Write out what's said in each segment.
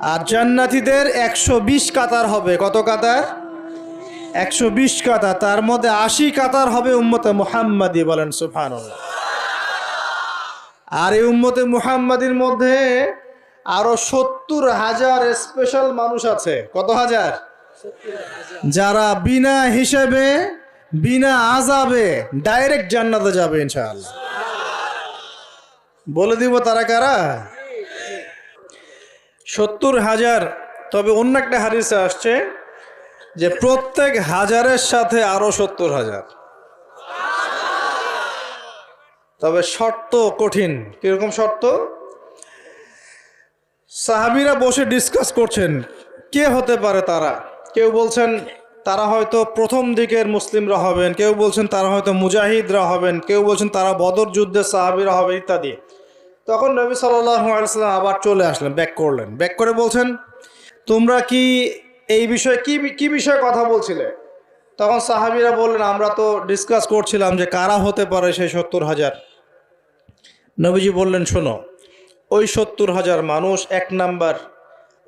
আর জান্নাতীদের একশো বিশ কাতার হবে। কত কাতার? একশো বিশ কাতার। তার মধ্যে আশি কাতার হবে উম্মতে মুহাম্মাদি বলেন সুফান আর এই উম্মতে মুহাম্মাদির মধ্যে আরও সত্তর হাজার স্পেশাল মানুষ আছে। কত হাজার? যারা বিনা হিসেবে, বিনা আজাবে ডাইরেক্ট জান্নাতে যাবে ইনশাআল্লাহ। বলে দিব তারা কারা? সত্তর হাজার। তবে অন্য একটা হাদিসে আসছে যে প্রত্যেক হাজারের সাথে আরও সত্তর হাজার। তবে শর্ত কঠিন। কীরকম শর্ত? সাহাবিরা বসে ডিসকাস করছেন, কে হতে পারে তারা? কেউ বলছেন, তারা হয়তো প্রথম দিকের মুসলিমরা হবেন, কেউ বলছেন, তারা হয়তো মুজাহিদরা হবেন, কেউ বলছেন, তারা বদর যুদ্ধের সাহাবিরা হবে ইত্যাদি। তখন নবী সাল্লাম আবার চলে আসলেন, ব্যাক করলেন। ব্যাক করে বলছেন, তোমরা কি এই বিষয়ে কি কি বিষয়ে কথা বলছিলে? তখন সাহাবিরা বললেন, আমরা তো ডিসকাস করছিলাম যে কারা হতে পারে সেই সত্তর হাজার। নবীজি বললেন, শোনো, ওই সত্তর হাজার মানুষ এক নাম্বার।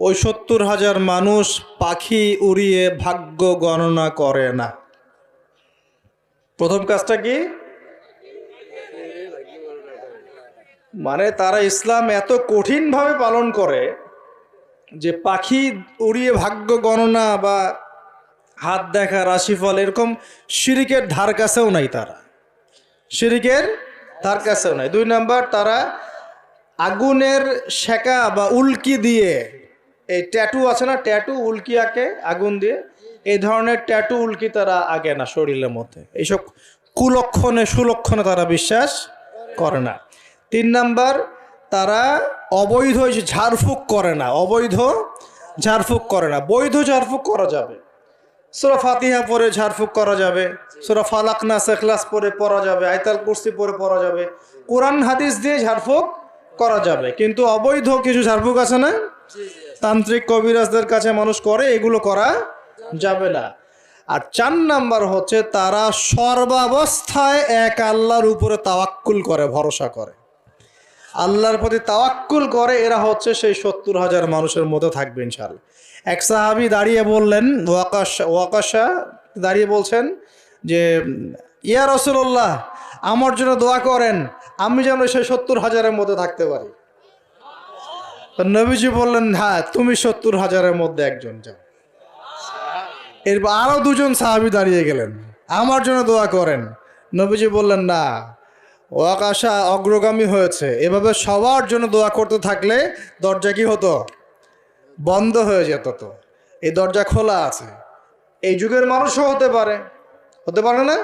ওই সত্তর হাজার মানুষ পাখি উড়িয়ে ভাগ্য গণনা করে না। প্রথম কাজটা কি? মানে তারা ইসলাম এত কঠিনভাবে পালন করে যে পাখি উড়িয়ে ভাগ্য গণনা বা হাত দেখা রাশিফল এরকম শিরিকের ধার কাছেও নাই তারা। শিরিকের ধার কাছেও নাই। দুই নাম্বার, তারা আগুনের শেকা বা উল্কি দিয়ে এই ট্যাটু আছে না, ট্যাটু উল্কি আঁকে, আগুন দিয়ে। এই ধরনের ট্যাটু উল্কি তারা আগে না শরীরের মধ্যে। এইসব কুলক্ষণে সুলক্ষণে তারা বিশ্বাস করে না। তিন নাম্বার, তারা অবৈধ ঝাড়ফুঁক করে না, অবৈধ ঝাড়ফুঁক করে না। বৈধ ঝাড়ফুঁক করা যাবে। সুরা ফাতিহা পরে ঝাড়ফুঁক করা যাবে। সুরা ফালাকনা সেখলাস পরে পড়া যাবে। আয়তাল কুর্সি পরে পড়া যাবে। কোরআন, হাদিস দিয়ে ঝাড়ফুঁক করা যাবে। কিন্তু অবৈধ কিছু ঝাড়ফুঁক আছে না? তান্ত্রিক কবিরাজদের কাছে মানুষ করে, এগুলো করা যাবে না। আর চার নাম্বার হচ্ছে, তারা সর্বাবস্থায় এক আল্লাহর উপরে তাওয়াক্কুল করে, ভরসা করে। আল্লাহর প্রতি তাওয়াক্কুল করে, এরা হচ্ছে সেই সত্তর হাজার মানুষের মধ্যে থাকবে ইনশাল্লাহ এক সাহাবি দাঁড়িয়ে বললেন, ওয়াকাশ, ওয়াকাশা দাঁড়িয়ে বলছেন যে, ইয়া রসুল্লাহ আমার জন্য দোয়া করেন, আমি যেন সেই সত্তর হাজারের মধ্যে থাকতে পারি। নবীজি বললেন হ্যাঁ তুমি সত্তর হাজারের মধ্যে একজন যাও। এরপর আরও দুজন সাহাবি দাঁড়িয়ে গেলেন, আমার জন্য দোয়া করেন। নবীজি বললেন, না ওয়াকাশা অগ্রগামী হয়েছে। এভাবে সবার জন্য দোয়া করতে থাকলে দরজা কি হতো? বন্ধ হয়ে যেত তো। এই দরজা খোলা আছে। এই যুগের মানুষও হতে পারে। হতে পারে না?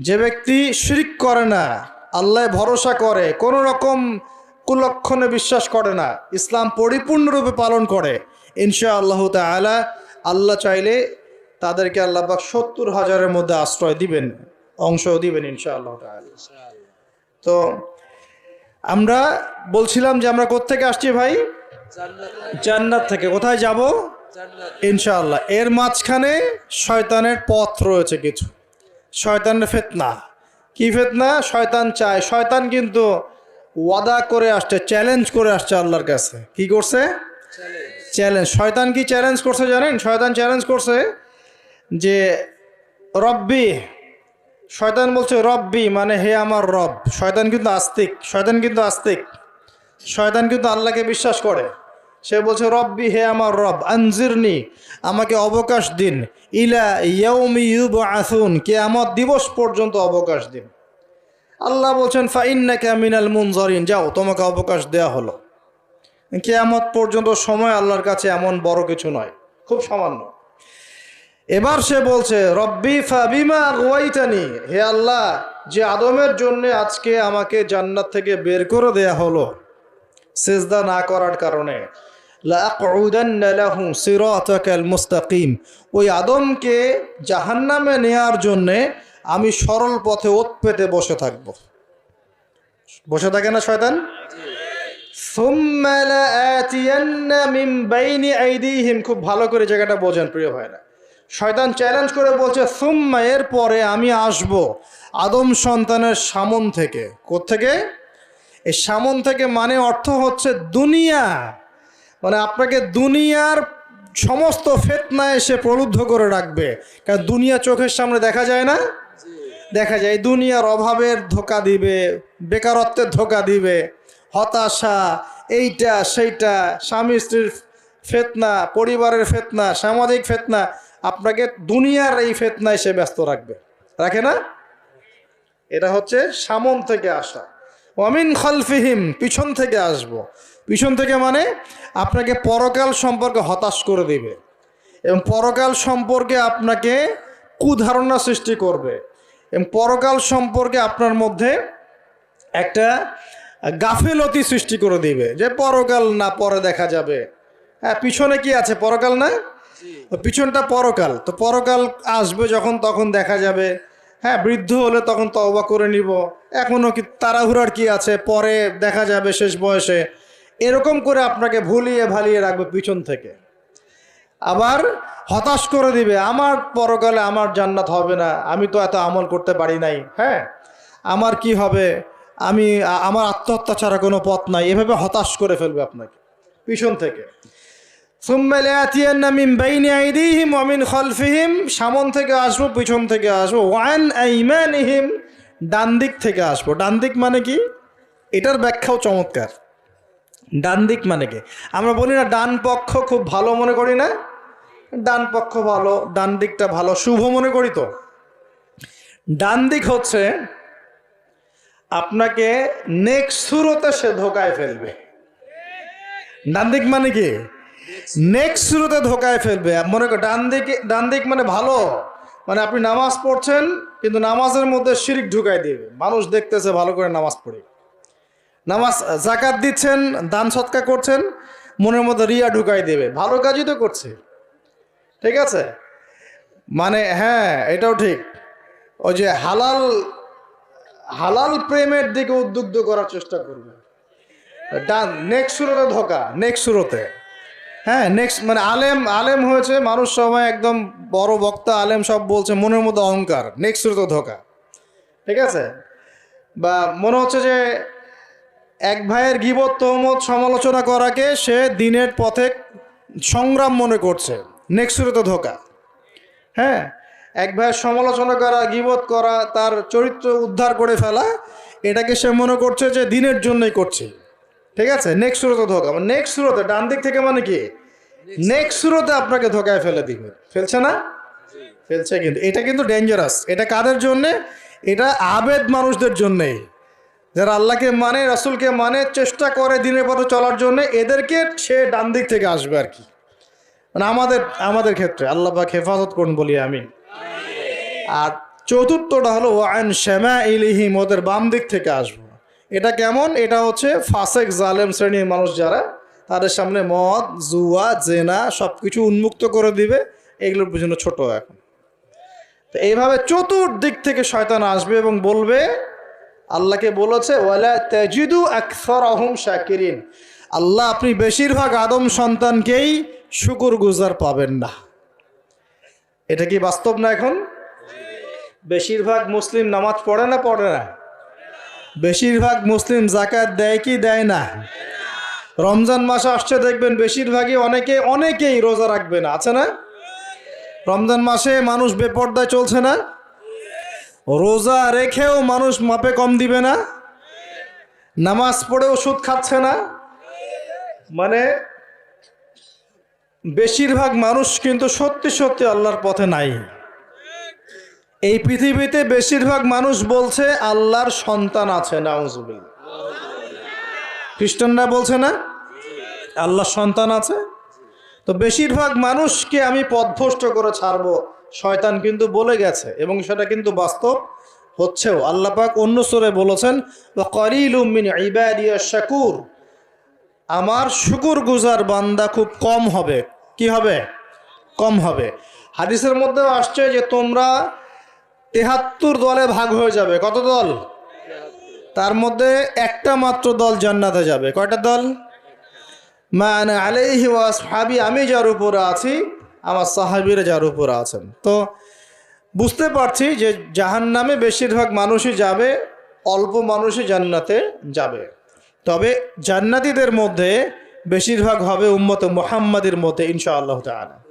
যে ব্যক্তি শিরিক করে না, আল্লাহ ভরসা করে, কোনো রকম কুলক্ষণে বিশ্বাস করে না, ইসলাম পরিপূর্ণরূপে পালন করে ইনশা আল্লাহ তালা আল্লাহ চাইলে তাদেরকে আল্লাহ পাক সত্তর হাজারের মধ্যে আশ্রয় দিবেন অংশ দিবেন ইনশা আল্লাহ তাআলা। তো আমরা বলছিলাম যে আমরা কোত্থেকে আসছি ভাই? জান্নাত থেকে। কোথায় যাব? ইনশাআল্লাহ। এর মাঝখানে শয়তানের পথ রয়েছে কিছু। শয়তানের ফেতনা। কি ফেতনা? শয়তান চায়। শয়তান কিন্তু ওয়াদা করে আসছে চ্যালেঞ্জ করে আসছে আল্লাহর কাছে। কি করছে? চ্যালেঞ্জ শয়তান কি চ্যালেঞ্জ করছে জানেন? শয়তান চ্যালেঞ্জ করছে যে, রব্বি শয়তান বলছে, রব্বি মানে হে আমার রব। শয়তান কিন্তু আস্তিক, শয়তান কিন্তু আস্তিক। শয়তান কিন্তু আল্লাহকে বিশ্বাস করে। সে বলছে, রব্বি, হে আমার রব, আনজিরনি, আমাকে অবকাশ দিন। ইলা ইয়ৌমি ইউব আসুন কেয়ামত দিবস পর্যন্ত অবকাশ দিন। আল্লাহ বলছেন, ফাইন্নাকা মিনাল মুনজরিন। যাও, তোমাকে অবকাশ দেয়া হলো। কেয়ামত পর্যন্ত সময় আল্লাহর কাছে এমন বড় কিছু নয়, খুব সামান্য। এবার সে বলছে, রব্বি ফাবিমা আগুয়াইতানি হে আল্লাহ, যে আদমের জন্য আজকে আমাকে জান্নাত থেকে বের করে দেয়া হলো, সেজদা না করার কারণে মুস্তাকিম। ওই আদমকে জাহান্নামে নেয়ার জন্যে আমি সরল পথে ওত পেতে বসে থাকব। বসে থাকে না শয়তান? খুব ভালো করে জায়গাটা বোঝেন, প্রিয় ভাইরা। শয়তান চ্যালেঞ্জ করে বলছে, সুম্মা এর পরে আমি আসব আদম সন্তানের সামন থেকে। কোত্থেকে? এই সামন থেকে মানে অর্থ হচ্ছে দুনিয়া। মানে আপনাকে দুনিয়ার সমস্ত ফেতনা এসে প্রলুব্ধ করে রাখবে। কারণ দুনিয়া চোখের সামনে দেখা যায় না? দেখা যায় দুনিয়ার অভাবের ধোকা দিবে, বেকারত্বের ধোকা দিবে, হতাশা, এইটা, সেইটা, স্বামী স্ত্রীর ফেতনা, পরিবারের ফেতনা, সামাজিক ফেতনা আপনাকে দুনিয়ার এই ফেতনা এসে ব্যস্ত রাখবে। রাখে না? এটা হচ্ছে সামন থেকে আসা। অমিন খলফিহিম, পিছন থেকে আসব। পিছন থেকে মানে আপনাকে পরকাল সম্পর্কে হতাশ করে দিবে। এবং পরকাল সম্পর্কে আপনাকে কুধারণা সৃষ্টি করবে। এবং পরকাল সম্পর্কে আপনার মধ্যে একটা গাফিলতি সৃষ্টি করে দিবে যে পরকাল না, পরে দেখা যাবে। হ্যাঁ পিছনে কি আছে? পরকাল না? পিছনটা পরকাল, তো পরকাল আসবে যখন, তখন দেখা যাবে। হ্যাঁ বৃদ্ধ হলে তখন তওবা করে নিব। এখনও কি তাড়াহুড়ার কি আছে? পরে দেখা যাবে শেষ বয়সে। এরকম করে আপনাকে ভুলিয়ে ভালিয়ে রাখবে পিছন থেকে। আবার হতাশ করে দিবে, আমার পরকালে আমার জান্নাত হবে না, আমি তো এত আমল করতে পারি নাই। হ্যাঁ আমার কি হবে? আমি, আমার আত্মহত্যা ছাড়া কোনো পথ নাই। এভাবে হতাশ করে ফেলবে আপনাকে, পিছন থেকে। সুম্মা লায়াতিয়ান্না মিন বাইনি আইদিহিম ওয়া মিন খালফিহিম সামন থেকে আসব, পিছন থেকে আসব। ওয়ান আইমানিহিম, ডান দিক থেকে আসব। ডান দিক মানে কি? এটার ব্যাখ্যাও চমৎকার। ডান দিক মানে কি? আমরা বলি না ডান পক্ষ খুব ভালো মনে করি না। ডান পক্ষ ভালো, ডান দিকটা ভালো, শুভ মনে করি তো। ডান দিক হচ্ছে আপনাকে নেক্সট শুরুতে সে ধোকায় ফেলবে। ডান দিক মানে কি? নেক্সট শুরুতে ধোকায় ফেলবে। মনে কর, ডান দিকে, ডান দিক মানে ভালো। মানে আপনি নামাজ পড়ছেন, কিন্তু নামাজের মধ্যে শিরিক ঢুকাই দিবে। মানুষ দেখতেছে ভালো করে নামাজ পড়ে। নামাজ জাকাত দিচ্ছেন, দান সৎকা করছেন, মনের মধ্যে রিয়া ঢুকাই দেবে। ভালো কাজই তো করছে। ঠিক আছে? মানে হ্যাঁ এটাও ঠিক। ওই যে হালাল হালাল প্রেমের দিকে উদ্বুদ্ধ করার চেষ্টা করবে। ডান নেক্সট শুরুতে ধোকা। নেক্সট শুরুতে। হ্যাঁ নেক্সট মানে আলেম আলেম হয়েছে মানুষ সবাই একদম বড় বক্তা, আলেম সব বলছে, মনের মধ্যে অহংকার। নেক্সট শুরুতে ধোকা। ঠিক আছে? বা মনে হচ্ছে যে এক ভাইয়ের গিবত, তহমত সমালোচনা করাকে সে দিনের পথে সংগ্রাম মনে করছে। নেক্সট শুরুতে ধোকা। হ্যাঁ? এক ভাইয়ের সমালোচনা করা, গিবত করা, তার চরিত্র উদ্ধার করে ফেলা, এটাকে সে মনে করছে যে দিনের জন্যই করছে। ঠিক আছে? নেক্সট শুরুতে ধোকা। নেক্সট শুরুতে ডান দিক থেকে মানে কি? নেক্সট শুরুতে আপনাকে ধোকায় ফেলে দিবে। ফেলছে না? ফেলছে কিন্তু। এটা কিন্তু ডেঞ্জারাস এটা কাদের জন্যে? এটা আবেদ মানুষদের জন্যেই যারা আল্লাহকে মানে রাসূলকে মানে চেষ্টা করে দিনের পথে চলার জন্য, এদেরকে সে ডান দিক থেকে আসবে আর কি। মানে আমাদের আমাদের ক্ষেত্রে। আল্লাহ পাক হেফাজত করুন বলি আমি আর চতুর্থটা হলো, ওয়ান শ্যামা ইলিহিম ওদের বাম দিক থেকে আসব। এটা কেমন? এটা হচ্ছে ফাসেক জালেম শ্রেণির মানুষ যারা তাদের সামনে মদ, জুয়া, জেনা সব কিছু উন্মুক্ত করে দিবে। এগুলোর জন্য ছোট এখন। তো এইভাবে চতুর্দিক থেকে শয়তান আসবে এবং বলবে, আল্লাহকে বলেছে, ওয়ালা তাজিদু আকসর আহম শাকিরিন। আল্লাহ আপনি বেশিরভাগ আদম সন্তানকেই শুকুর গুজার পাবেন না। এটা কি বাস্তব না এখন? বেশিরভাগ মুসলিম নামাজ পড়ে না পড়ে না? বেশিরভাগ মুসলিম জাকাত দেয় কি, দেয় না? রমজান মাস আসছে, দেখবেন বেশিরভাগই অনেকে, অনেকেই রোজা রাখবে না, আছে না? রমজান মাসে মানুষ বেপর্দায় চলছে না? রোজা রেখেও মানুষ মাপে কম দিবে না? নামাজ পড়েও সুদ খাচ্ছে না? মানে বেশিরভাগ মানুষ কিন্তু সত্যি সত্যি আল্লাহর পথে নাই। এই পৃথিবীতে বেশিরভাগ মানুষ বলছে, আল্লাহর সন্তান আছে নাউজুবিল খ্রিস্টানরা বলছে না? আল্লাহর সন্তান আছে। তো বেশিরভাগ মানুষকে আমি পথভ্রষ্ট করে ছাড়বো। শয়তান কিন্তু বলে গেছে এবং সেটা কিন্তু বাস্তব হচ্ছেও। আল্লাহ পাক অন্য সরে বলেছেন শাকুর। আমার শুকুর গুজার বান্দা খুব কম হবে। কি হবে? কম হবে। হাদিসের মধ্যেও আসছে যে তোমরা তেহাত্তর দলে ভাগ হয়ে যাবে। কত দল? তার মধ্যে একটা মাত্র দল জান্নাতে যাবে। কয়টা দল? মানে আলাইহি ওয়াসহাবি আমি যার উপরে আছি, আমার সাহাবিরা যার উপরে আছেন। তো বুঝতে পারছি যে জাহান্নামে বেশিরভাগ মানুষই যাবে, অল্প মানুষই জান্নাতে যাবে। তবে জান্নাতীদের মধ্যে বেশিরভাগ হবে উম্মত মোহাম্মদের মতে ইনশাআল্লাহ তাআলা।